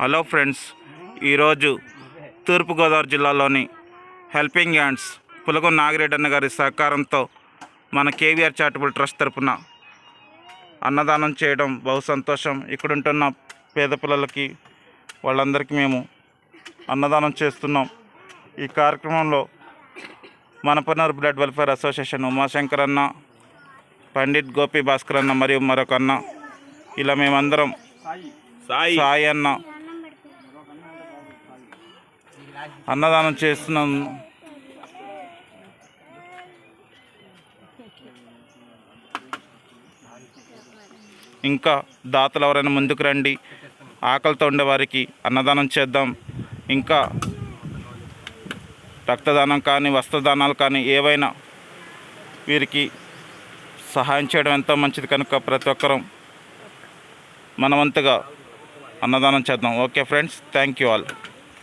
Hello friends ఈరోజు తూర్పుగోదావరి జిల్లాలోని helping hands పులగం నాగిరెడ్డి అన్న గారి సహకారంతో మన కేవీఆర్ చారిటబుల్ ట్రస్ట్ తరపున అన్నదానం చేయడం బహు సంతోషం. ఇక్కడ ఉంటున్న పేద పిల్లలకి వాళ్ళందరికీ మేము అన్నదానం చేస్తున్నాం. ఈ కార్యక్రమంలో మనపనర్ బ్లడ్ వెల్ఫేర్ అసోసియేషన్ ఉమాశంకర్ అన్న పండిట్ గోపి భాస్కర్ అన్న మరియు మరొక అన్న. ఇలా మేమందరం సాయి. సాయి అన్న అన్నదానం చేస్తున్నాం. ఇంకా దాతలు ఎవరైనా ముందుకు రండి. ఆకలితో ఉండేవారికి అన్నదానం చేద్దాం. ఇంకా రక్తదానం కానీ వస్త్రదానాలు కానీ ఏవైనా వీరికి సహాయం చేయడం ఎంతో మంచిది కనుక ప్రతి ఒక్కరం మనవంతుగా అన్నదానం చేద్దాం. Okay friends thank you all.